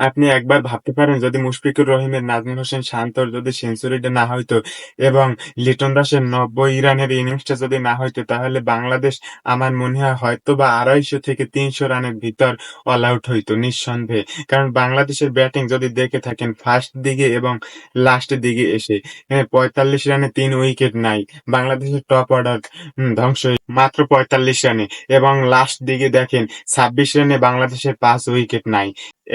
আপনি একবার ভাবতে পারেন যদি মুশফিকুর রহিমের নাজমুল হোসেন শান্তর যদি সেঞ্চুরিটা না হইতো এবং লিটন দাসের নব্বই রানের ইনিংসটা যদি না হইতো তাহলে বাংলাদেশ আমার মনে হয় হয়তো বা আড়াইশো থেকে তিনশো রানের ভিতর অল আউট হইতো নিঃসন্দেহে। কারণ বাংলাদেশের ব্যাটিং যদি দেখে থাকেন ফার্স্ট দিকে এবং লাস্টের দিকে এসে হ্যাঁ, পঁয়তাল্লিশ রানে তিন উইকেট নাই বাংলাদেশের টপ অর্ডার ধ্বংস মাত্র পঁয়তাল্লিশ রানে এবং লাস্ট দিকে দেখেন ছাব্বিশ রানে বাংলাদেশের পাঁচ উইকেট নাই।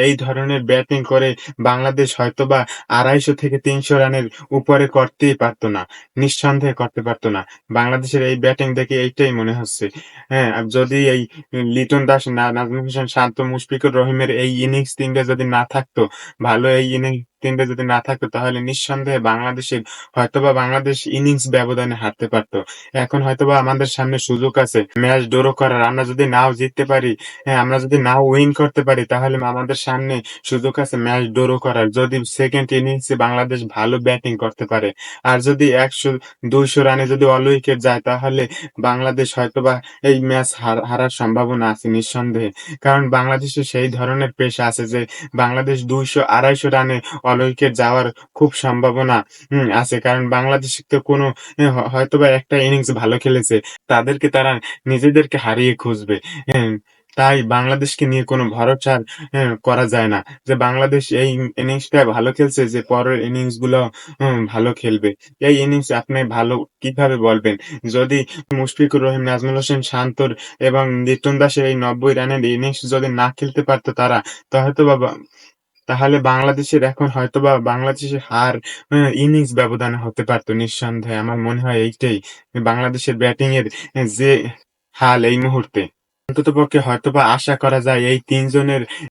এই ধরনের ব্যাটিং করে বাংলাদেশ হয়তোবা আড়াইশো থেকে তিনশো রানের উপরে করতেই পারতো না, নিঃসন্দেহে করতে পারতো না। বাংলাদেশের এই ব্যাটিং দেখে এইটাই মনে হচ্ছে। হ্যাঁ যদি এই লিটন দাস না, নাজমুল হোসেন শান্ত, মুশফিকুর রহিমের এই ইনিংস তিনটা যদি না থাকতো, ভালো এই ইনিংস তিনটে যদি না থাকতো, তাহলে নিঃসন্দেহে বাংলাদেশের হয়তোবা বাংলাদেশ ইনিংস ব্যবধানে হারতে পারতো। এখন হয়তোবা আমাদের সামনে সুযোগ আছে, ম্যাচ ড্র করার। আমরা যদি নাও জিততে পারি হ্যাঁ আমরা যদি নাও উইন করতে পারি, তাহলে আমাদের সামনে সুযোগ আছে ম্যাচ ড্র করার। যদি সেকেন্ড ইনিংসে বাংলাদেশ ভালো ব্যাটিং করতে পারে, আর যদি একশো, দুইশো রানে যদি অল উইকেট যায়, তাহলে বাংলাদেশ হয়তোবা এই ম্যাচ হারার সম্ভাবনা আছে নিঃসন্দেহে। কারণ বাংলাদেশে সেই ধরনের পেশা আছে যে, বাংলাদেশ দুইশো, আড়াইশো রানে অল যাওয়ার খুব সম্ভাবনা আছে। কারণ বাংলাদেশ তো কোনো হয়তোবা একটা ইনিংস ভালো খেলেছে, তাদেরকে তারা নিজেদেরকে হারিয়ে খুঁজবে তাই বাংলাদেশকে নিয়ে কোনো ভরসা করা যায় না যে বাংলাদেশ এই ইনিংসটা ভালো খেলছে যে পরের ইনিংসগুলো ভালো খেলবে। এই ইনিংস আপনি ভালো কীভাবে বলবেন? যদি মুশফিকুর রহিম, নাজমুল হোসেন, শান্তর এবং লিটন দাসের এই নব্বই রানের ইনিংস যদি না খেলতে পারতো তারা, তো হয়তো বাবা তাহলে বাংলাদেশের এখন হয়তোবা বাংলাদেশের হার ইনিংস ব্যবধানে হতে পারতো নিঃসন্দেহে। আমার মনে হয় এইটাই বাংলাদেশের ব্যাটিং এর যে হাল এই মুহূর্তে। অন্তত অন্ততপক্ষে হয়তোবা আশা করা যায় এই তিনজনের